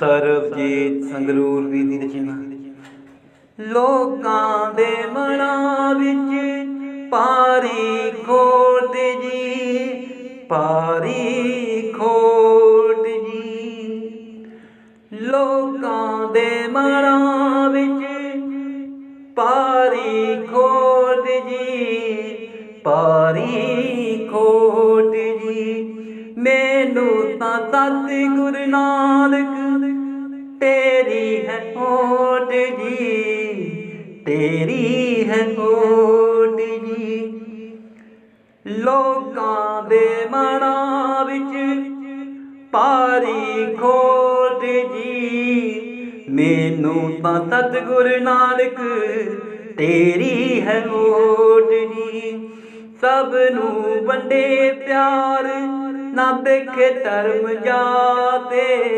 ਸਰਬਜੀਤ ਸੰਗਰੂਰ ਵੀ ਦੀ ਰਚਨਾ। ਲੋਕਾਂ ਦੇ ਮਨਾਂ ਵਿੱਚ ਪਾਰੀ ਖੋਟ ਜੀ ਪਾਰੀ ਖੋਟ ਜੀ। ਲੋਕਾਂ ਦੇ ਮਨਾਂ ਵਿੱਚ ਪਾਰੀ ਖੋਟ ਜੀ ਪਾਰੀ ਖੋਟ ਜੀ। ਮੈਨੂੰ ਤਾਂ ਸਤ ਗੁਰੂ ਨਾਨਕ ਤੇਰੀ ਹੈ ਓਟ ਜੀ, ਤੇਰੀ ਹੈ ਓਟ ਜੀ। ਲੋਕਾਂ ਦੇ ਮਨਾਂ ਵਿੱਚ ਪਾਰੀ ਖੋਟ ਜੀ। ਮੈਨੂੰ ਤਾਂ ਸਤਿਗੁਰ ਨਾਨਕ ਤੇਰੀ ਹੈ ਓਟ ਜੀ। ਸਭ ਨੂੰ ਵੰਡੇ ਪਿਆਰ, ਨਾ ਦੇਖੇ ਧਰਮ ਜਾਤੇ।